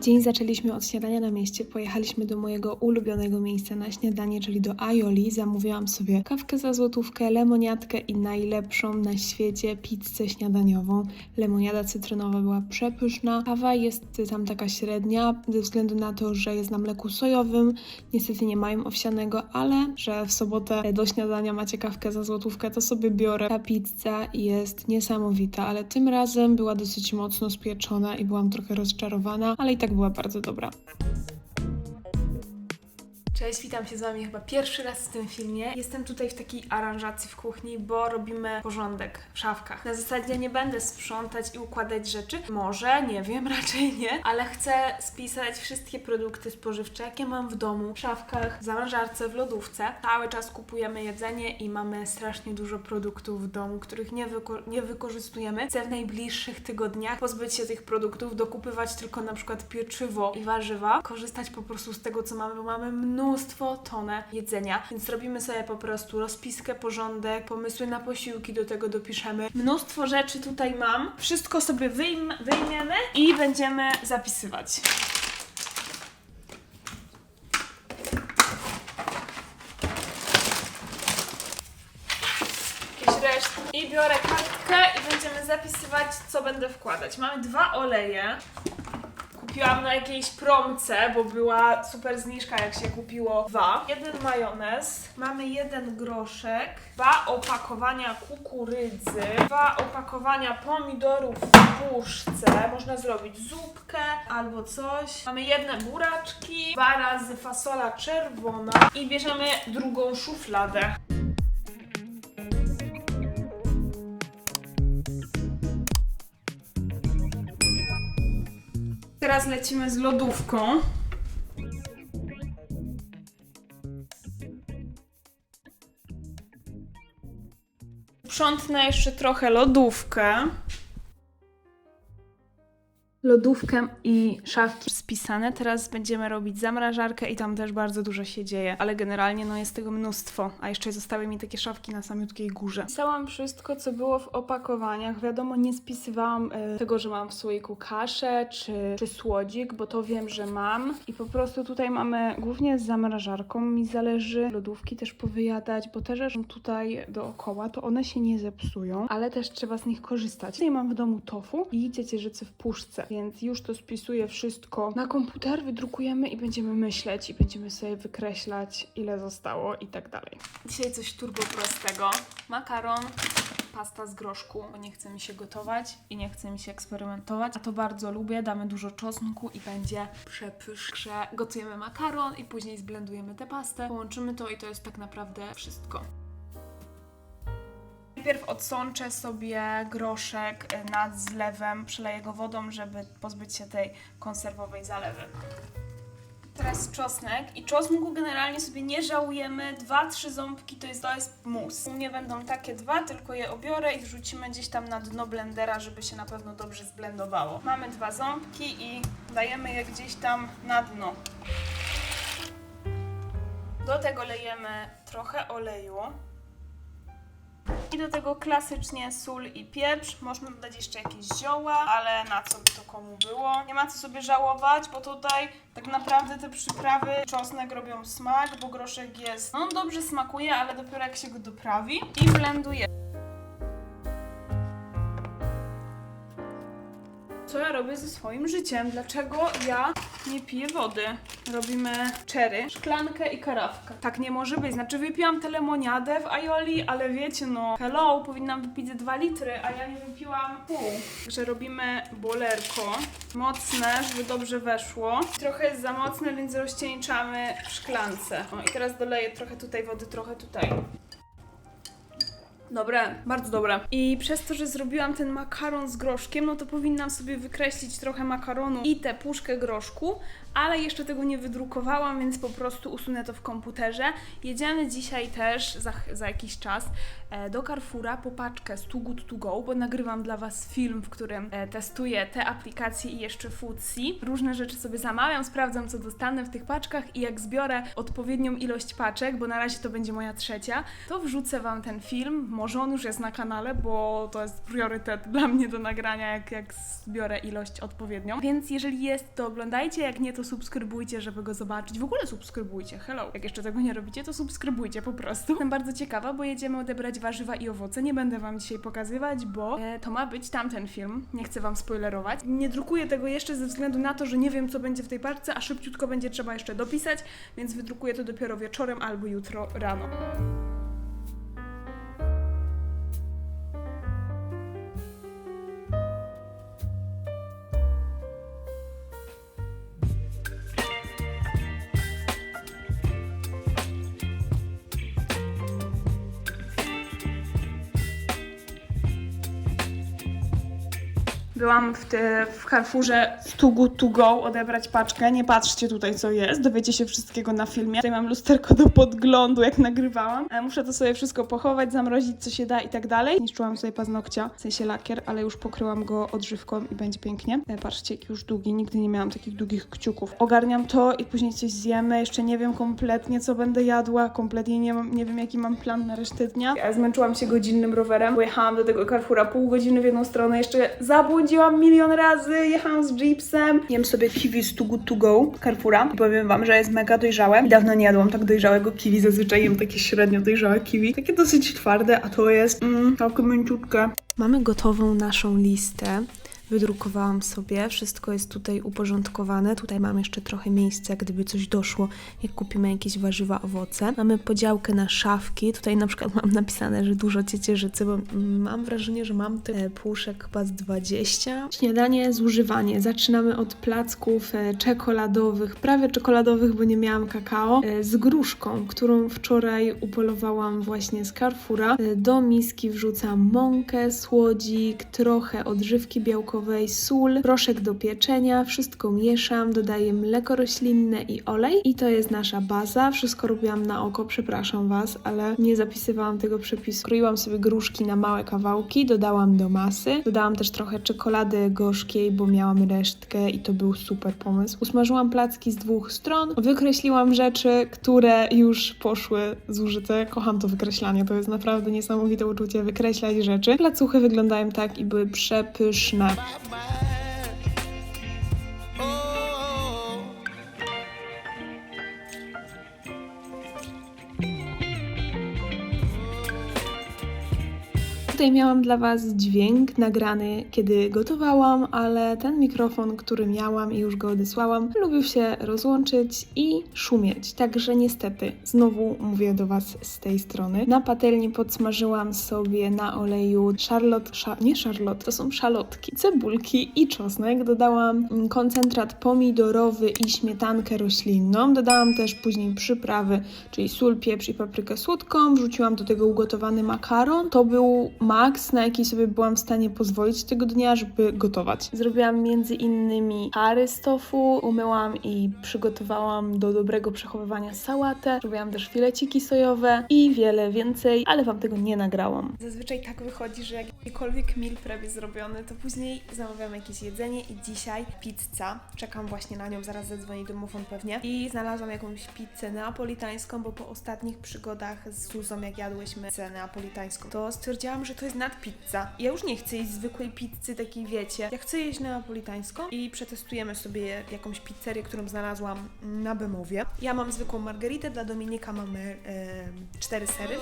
Dzień zaczęliśmy od śniadania na mieście. Pojechaliśmy do mojego ulubionego miejsca na śniadanie, czyli do Aioli. Zamówiłam sobie kawkę za złotówkę, lemoniadkę i najlepszą na świecie pizzę śniadaniową. Lemoniada cytrynowa była przepyszna. Kawa jest tam taka średnia, ze względu na to, że jest na mleku sojowym. Niestety nie mają owsianego, ale że w sobotę do śniadania macie kawkę za złotówkę, to sobie biorę. Ta pizza jest niesamowita, ale tym razem była dosyć mocno spieczona i byłam trochę rozczarowana, ale i tak była bardzo dobra. Cześć, witam się z Wami chyba pierwszy raz w tym filmie. Jestem tutaj w takiej aranżacji w kuchni, bo robimy porządek w szafkach. Na zasadzie nie będę sprzątać i układać rzeczy. Może, nie wiem, raczej nie, ale chcę spisać wszystkie produkty spożywcze, jakie mam w domu, w szafkach, w zamrażarce, w lodówce. Cały czas kupujemy jedzenie i mamy strasznie dużo produktów w domu, których nie, wyko- nie wykorzystujemy. Chcę w najbliższych tygodniach pozbyć się tych produktów, dokupywać tylko na przykład pieczywo i warzywa, korzystać po prostu z tego, co mamy, bo mamy mnóstwo, tonę jedzenia, więc robimy sobie po prostu rozpiskę, porządek, pomysły na posiłki, do tego dopiszemy. Mnóstwo rzeczy tutaj mam, wszystko sobie wyjm- wyjmiemy i będziemy zapisywać. i biorę kartkę i będziemy zapisywać, co będę wkładać. Mamy dwa oleje. Kupiłam na jakiejś promce, bo była super zniżka, jak się kupiło dwa. Jeden majonez, mamy jeden groszek, dwa opakowania kukurydzy, dwa opakowania pomidorów w puszce. Można zrobić zupkę albo coś. Mamy jedne buraczki, dwa razy fasola czerwona i bierzemy drugą szufladę. Teraz lecimy z lodówką. Sprzątnę jeszcze trochę lodówkę. Lodówkę i szafki spisane. Teraz będziemy robić zamrażarkę i tam też bardzo dużo się dzieje, ale generalnie no jest tego mnóstwo. A jeszcze zostały mi takie szafki na samiutkiej górze. Pisałam wszystko, co było w opakowaniach. Wiadomo, nie spisywałam e, tego, że mam w słoiku kaszę czy, czy słodzik, bo to wiem, że mam. I po prostu tutaj mamy głównie z zamrażarką. Mi zależy lodówki też powyjadać, bo te rzeczy tutaj dookoła, to one się nie zepsują, ale też trzeba z nich korzystać. Tutaj mam w domu tofu i ciecierzycę w puszce, więc już to spisuję wszystko na komputer, wydrukujemy i będziemy myśleć i będziemy sobie wykreślać, ile zostało i tak dalej. Dzisiaj coś turbo prostego. Makaron, pasta z groszku, bo nie chce mi się gotować i nie chce mi się eksperymentować, a to bardzo lubię. Damy dużo czosnku i będzie przepysznie. Gotujemy makaron i później zblendujemy tę pastę, połączymy to i to jest tak naprawdę wszystko. Najpierw odsączę sobie groszek y, nad zlewem, przeleję go wodą, żeby pozbyć się tej konserwowej zalewy. Teraz czosnek i czosnku generalnie sobie nie żałujemy. Dwa, trzy ząbki to jest, to jest mus. U mnie będą takie dwa, tylko je obiorę i wrzucimy gdzieś tam na dno blendera, żeby się na pewno dobrze zblendowało. Mamy dwa ząbki i dajemy je gdzieś tam na dno. Do tego lejemy trochę oleju. I do tego klasycznie sól i pieprz. Można dodać jeszcze jakieś zioła, ale na co by to komu było? Nie ma co sobie żałować, bo tutaj tak naprawdę te przyprawy czosnek robią smak, bo groszek jest, no on dobrze smakuje, ale dopiero jak się go doprawi i blenduje. Co ja robię ze swoim życiem? Dlaczego ja nie piję wody? Robimy czery, szklankę i karawkę. Tak nie może być. Znaczy wypiłam tę lemoniadę w Aioli, ale wiecie no, hello, powinnam wypić ze 2 litry, a ja nie wypiłam pół. Że robimy bolerko. Mocne, żeby dobrze weszło. Trochę jest za mocne, więc rozcieńczamy w szklance. O, i teraz doleję trochę tutaj wody, trochę tutaj. Dobre, bardzo dobre. I przez to, że zrobiłam ten makaron z groszkiem, no to powinnam sobie wykreślić trochę makaronu i tę puszkę groszku, ale jeszcze tego nie wydrukowałam, więc po prostu usunę to w komputerze. Jedziemy dzisiaj też za, za jakiś czas e, do Carrefoura po paczkę z Too Good To Go, bo nagrywam dla Was film, w którym e, testuję te aplikacje i jeszcze Foodsie. Różne rzeczy sobie zamawiam, sprawdzam co dostanę w tych paczkach i jak zbiorę odpowiednią ilość paczek, bo na razie to będzie moja trzecia, to wrzucę Wam ten film Może on już jest na kanale, bo to jest priorytet dla mnie do nagrania, jak, jak zbiorę ilość odpowiednią. Więc jeżeli jest, to oglądajcie, jak nie, to subskrybujcie, żeby go zobaczyć. W ogóle subskrybujcie, hello. Jak jeszcze tego nie robicie, to subskrybujcie po prostu. Jestem bardzo ciekawa, bo jedziemy odebrać warzywa i owoce. Nie będę wam dzisiaj pokazywać, bo e, to ma być tamten film. Nie chcę wam spoilerować. Nie drukuję tego jeszcze ze względu na to, że nie wiem, co będzie w tej paczce, a szybciutko będzie trzeba jeszcze dopisać, więc wydrukuję to dopiero wieczorem albo jutro rano. Byłam w, te, w Carrefourze z Good To Go odebrać paczkę. Nie patrzcie tutaj, co jest. Dowiecie się wszystkiego na filmie. Tutaj mam lusterko do podglądu, jak nagrywałam. E, Muszę to sobie wszystko pochować, zamrozić, co się da i tak dalej. Niszczyłam sobie paznokcia, w sensie lakier, ale już pokryłam go odżywką i będzie pięknie. E, Patrzcie, jaki już długi. Nigdy nie miałam takich długich kciuków. Ogarniam to i później coś zjemy. Jeszcze nie wiem kompletnie, co będę jadła. Kompletnie nie, mam, nie wiem, jaki mam plan na resztę dnia. Ja zmęczyłam się godzinnym rowerem. Pojechałam do tego Carrefoura pół godziny w jedną stronę. Jeszcze zabłądziłam milion razy. Jechałam z Jeepsem. Jem sobie kiwi z Too Good To Go Carrefoura. I powiem wam, że jest mega dojrzałe. I dawno nie jadłam tak dojrzałego kiwi. Zazwyczaj jem takie średnio dojrzałe kiwi. Takie dosyć twarde, a to jest mm, całkiem mięciutkie. Mamy gotową naszą listę. Wydrukowałam sobie, wszystko jest tutaj uporządkowane. Tutaj mam jeszcze trochę miejsca, gdyby coś doszło, jak kupimy jakieś warzywa, owoce. Mamy podziałkę na szafki. Tutaj na przykład mam napisane, że dużo ciecierzycy, bo mam wrażenie, że mam tych e, puszek chyba z 20. Śniadanie, zużywanie. Zaczynamy od placków e, czekoladowych, prawie czekoladowych, bo nie miałam kakao, e, z gruszką, którą wczoraj upolowałam właśnie z Carrefoura. E, Do miski wrzucam mąkę, słodzik, trochę odżywki białkowej, sól, proszek do pieczenia, wszystko mieszam, dodaję mleko roślinne i olej i to jest nasza baza. Wszystko robiłam na oko, przepraszam Was, ale nie zapisywałam tego przepisu. Kroiłam sobie gruszki na małe kawałki, dodałam do masy, dodałam też trochę czekolady gorzkiej, bo miałam resztkę i to był super pomysł. Usmażyłam placki z dwóch stron, wykreśliłam rzeczy, które już poszły zużyte. Kocham to wykreślanie, to jest naprawdę niesamowite uczucie wykreślać rzeczy. Placuchy wyglądają tak i były przepyszne. my mind. Tutaj miałam dla Was dźwięk nagrany, kiedy gotowałam, ale ten mikrofon, który miałam i już go odesłałam, lubił się rozłączyć i szumieć. Także niestety, znowu mówię do Was z tej strony. Na patelni podsmażyłam sobie na oleju szarlot, sza, nie szarlot, to są szalotki, cebulki i czosnek. Dodałam koncentrat pomidorowy i śmietankę roślinną. Dodałam też później przyprawy, czyli sól, pieprz i paprykę słodką. Wrzuciłam do tego ugotowany makaron. To był maks, na jaki sobie byłam w stanie pozwolić tego dnia, żeby gotować. Zrobiłam między innymi kary z tofu, umyłam i przygotowałam do dobrego przechowywania sałatę. Robiłam też fileciki sojowe i wiele więcej, ale wam tego nie nagrałam. Zazwyczaj tak wychodzi, że jakikolwiek meal prep jest zrobiony, to później zamawiam jakieś jedzenie i dzisiaj pizza. Czekam właśnie na nią, zaraz zadzwoni domofon pewnie. I znalazłam jakąś pizzę neapolitańską, bo po ostatnich przygodach z Zuzą, jak jadłyśmy pizzę neapolitańską, to stwierdziłam, że to jest nadpizza. Ja już nie chcę jeść zwykłej pizzy, takiej wiecie. Ja chcę jeść neapolitańską i przetestujemy sobie jakąś pizzerię, którą znalazłam na Bemowie. Ja mam zwykłą margaritę, dla Dominika mamy cztery sery.